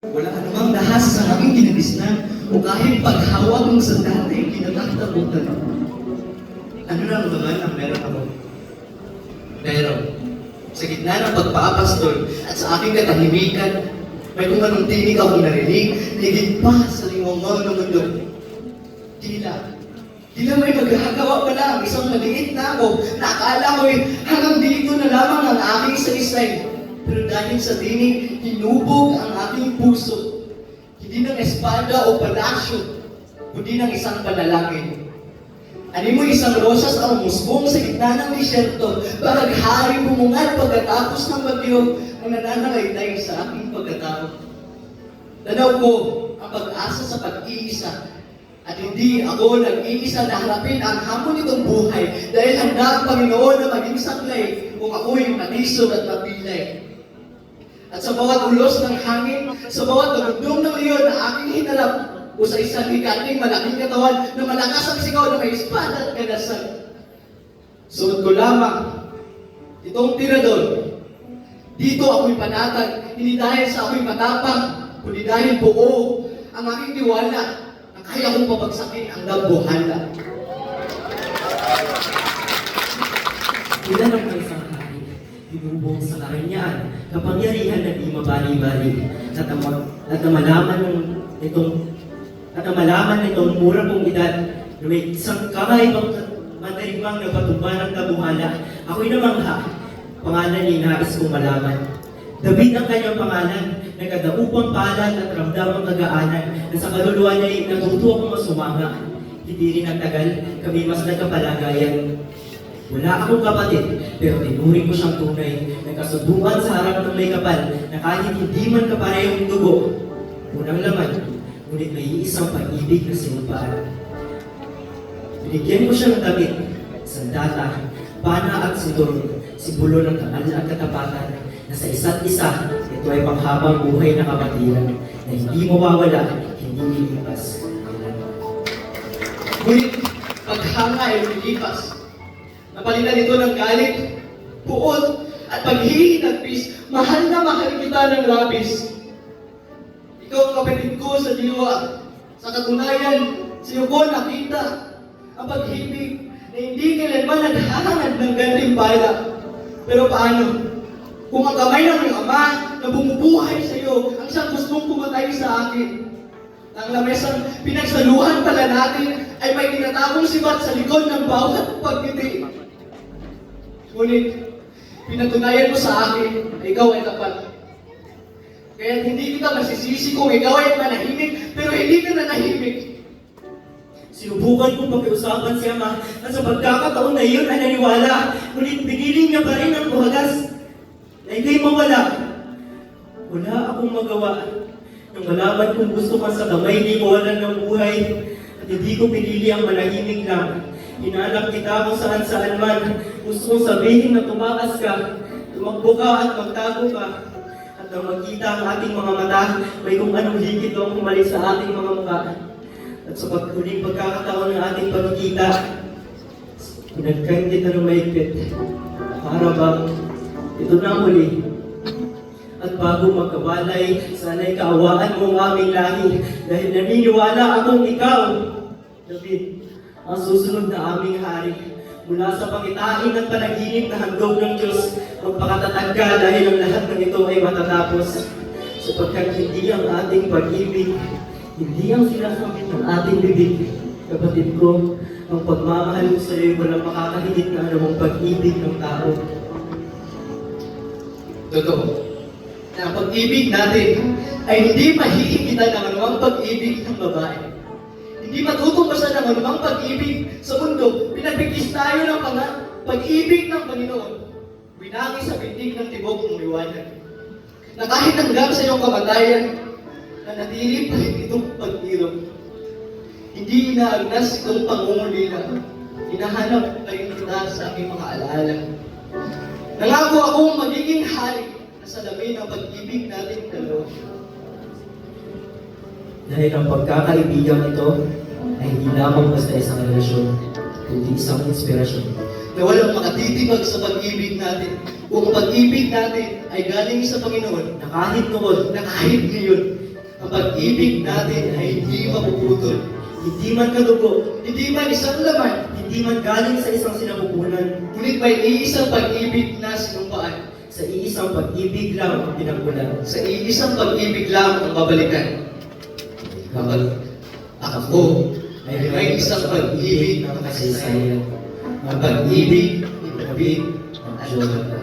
Wala anumang dahas sa aking kinagisnan o kahit paghawak ng sandali kinatatakutan. Ano lang naman ang meron ako? Pero, sa gitna ng pagpapastol at sa aking katahimikan, may kung anong tinig akong narinig, higit pa sa liwangaw ng mundo. Tila, tila may magagawa pa lang isang maliit na ako na akala ko'y hanggang dito na lamang ang aking saysay. Pero dahil sa tinig, hinubog ang aking puso. Hindi ng espada o palasyo, kundi ng isang panalangin. Ani mo isang rosas ang musbong sa gitna ng disyerto, baraghari bumungal pagkatapos ng bagyo ang nananangaytay sa aking pagkatao. Tanaw ko ang pag-asa sa pag-iisa at hindi ako nag-iisa na harapin ang hamon nitong buhay dahil handa ang Panginoon na maging saklay kung ako'y matisod at mapilay. At sa bawat ulos ng hangin, sa bawat dagundong ng leon na aking hinarap, o sa isang higating malaking katawan na malakas ang sigaw na may espada at kanasan. Sunod ko lamang, itong tirador, dito ako'y panatag, hindi dahil sa ako'y matapang, kundi dahil buo ang aking tiwala na kaya kong pabagsakin ang nabuhala. Ilan ang isang hari, binubong sa karanyaan, kapangyarihan na di mabali-bali, at at ang malaman ng itong at ang malaman nitong mura kong edad na may isang kakaibang mandaribang na patumba ng kabuhala. Ako'y namangha, pangalan ni nais kong malaman. David ang kanyang pangalan, nagkadaupang palad at ramdamang kagaanan, na sa kaluluwa niya'y natuto akong masumanga. Hindi rin ang tagal, kami mas nagkapalagayan. Wala akong kapatid, pero tinuring ko siyang tunay. Nagkasunduan sa harap ng may kapal, na kahit hindi man kaparehong dugo. Unang laman, ngunit may isang pag-ibig na sinupaan. Binigyan ko siya ng damit, sandata, pana at sinturon, simbolo ng kanal at katapatan, na sa isa't isa, ito ay panghabang buhay na kapatiran, na hindi mawawala, hindi lilipas. Ngunit paghanga ay lumilipas. Napalitan ito ng galit, puot, at paghihinagpis, mahal na mahal kita ng labis. Ikaw ang kapatid ko sa diwa. Sa katunayan, sa iyo ko nakita ang pag-ibig na hindi kailanman naghahangad ng gantimpala. Pero paano? Kung ang kamay ng iyong ama na bumubuhay sa iyo ang siyang gustong pumatay sa akin, ang lamesang pinagsaluhan pala natin ay may tinatawang sibat sa likod ng bawat pagkiti. Ngunit, pinatunayan mo sa akin na ikaw ay tapat. Kaya hindi kita masisisi kung ikaw ay manahimik, pero hindi ka nanahimik. Sinubukan kong pakiusapan si Ama at sa pagkakataon na iyon ay naniwala, ngunit pinili niya pa rin ang buhagas na ikay mawala. Wala akong magawa nang malaman kung gusto ka sa kamay ni mawalan ng buhay at hindi ko pinili ang manahimik lang. Hinalap kita kung saan saan man. Gusto kong sabihin na tumakas ka, tumakbo ka at magtago ka. At nang magkita ang ating mga mata, may kung anong higit ang kumalik sa ating mga mukha. At sa paghuling pagkakataon ng ating pagkikita, pinagkain kita ng maigpit. Para bang ito na huli. At bago magkabalay, sana'y kaawaan mo ang aming lahi dahil naniniwala akong ikaw, David, ang susunod na aming hari. Mula sa pangitain at panaginip na handog ng Diyos, magpakatatag ka dahil ang lahat ng ito ay matatapos. Sapagkat hindi ang ating pag-ibig, hindi ang sinasabi ng ating bibig. Kapatid ko, ang pagmamahal ko sa iyo walang makakahigit na anumang pag-ibig ng tao. Totoo. Na ang pag-ibig natin ay hindi mahihigitan ng anumang pag-ibig ng babae. Hindi matutumbasan ng anumang pag-ibig sa mundo. Pinagbigis tayo ng pag-ibig ng Panginoon. Binagi sa bintig ng tibok ng liwanag. Na kahit hanggang sa iyong kamatayan, nanatili pa rin itong pag-irog. Hindi inaagnas itong pangungulila. Hinahanap pa rin kita sa aking mga alaala. Nangako akong magiging hari na sa dami ng pag-ibig natin dalawa. Dahil ang pagkakaibigan ito ay hindi lamang basta isang relasyon, kundi isang inspirasyon. Na walang makatitibag sa pag-ibig natin. Kung pag-ibig natin ay galing sa Panginoon, Na kahit noon, na kahit ngayon, Ang pag-ibig natin ay hindi mapuputol. Hindi man kadugo, Hindi man isang laman, hindi man galing sa isang sinapupunan, ngunit may iisang pag-ibig na sinumpaan. sa iisang pag-ibig lang ang pinagmulan. Sa iisang pag-ibig lang ang babalikan. Kapag ako ay may isang pag-ibig na kasaysayan, ang pag-ibig David Ang Diyos.